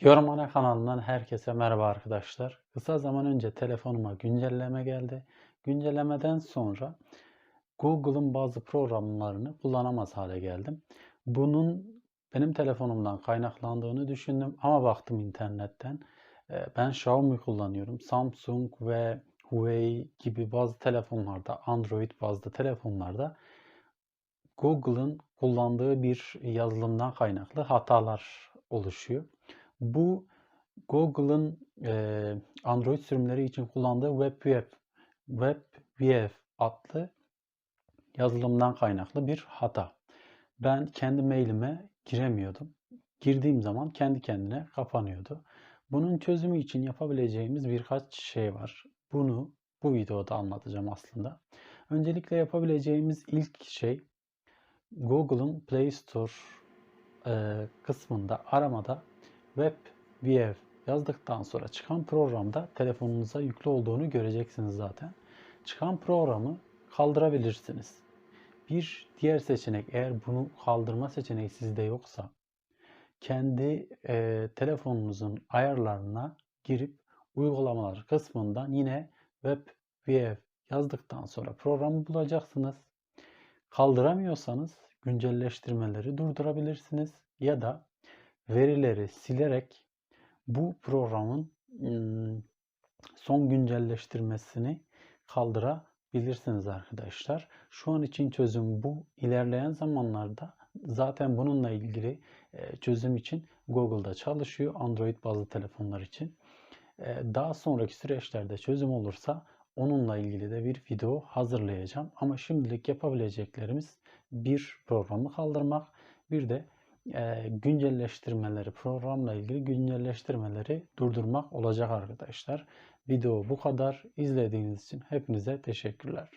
Yorum Ana kanalından herkese merhaba arkadaşlar. Kısa zaman önce telefonuma güncelleme geldi. Güncellemeden sonra Google'ın bazı programlarını kullanamaz hale geldim. Bunun benim telefonumdan kaynaklandığını düşündüm ama baktım internetten. Ee, Ben Xiaomi kullanıyorum. Samsung ve Huawei gibi bazı telefonlarda, Android bazlı telefonlarda Google'ın kullandığı bir yazılımdan kaynaklı hatalar oluşuyor. Bu Google'ın eee, Android sürümleri için kullandığı WebView, WebView adlı yazılımdan kaynaklı bir hata. Ben kendi mailime giremiyordum. Girdiğim zaman kendi kendine kapanıyordu. Bunun çözümü için yapabileceğimiz birkaç şey var. Bunu bu videoda anlatacağım aslında. Öncelikle yapabileceğimiz ilk şey Google'ın Play Store kısmında aramada WebView yazdıktan sonra çıkan programda telefonunuza yüklü olduğunu göreceksiniz zaten. Çıkan programı kaldırabilirsiniz. Bir diğer seçenek eğer bunu kaldırma seçeneği sizde yoksa kendi eee, telefonunuzun ayarlarına girip uygulamalar kısmından yine WebView yazdıktan sonra programı bulacaksınız. Kaldıramıyorsanız güncelleştirmeleri durdurabilirsiniz ya da verileri silerek bu programın son güncelleştirmesini kaldırabilirsiniz arkadaşlar. Şu an için çözüm bu. İlerleyen zamanlarda zaten bununla ilgili çözüm için Google'da çalışıyor Android bazlı telefonlar için. Daha sonraki süreçlerde çözüm olursa onunla ilgili de bir video hazırlayacağım. Ama şimdilik yapabileceklerimiz bir programı kaldırmak, bir de güncelleştirmeleri, programla ilgili güncelleştirmeleri durdurmak olacak arkadaşlar. Video bu kadar. İzlediğiniz için hepinize teşekkürler.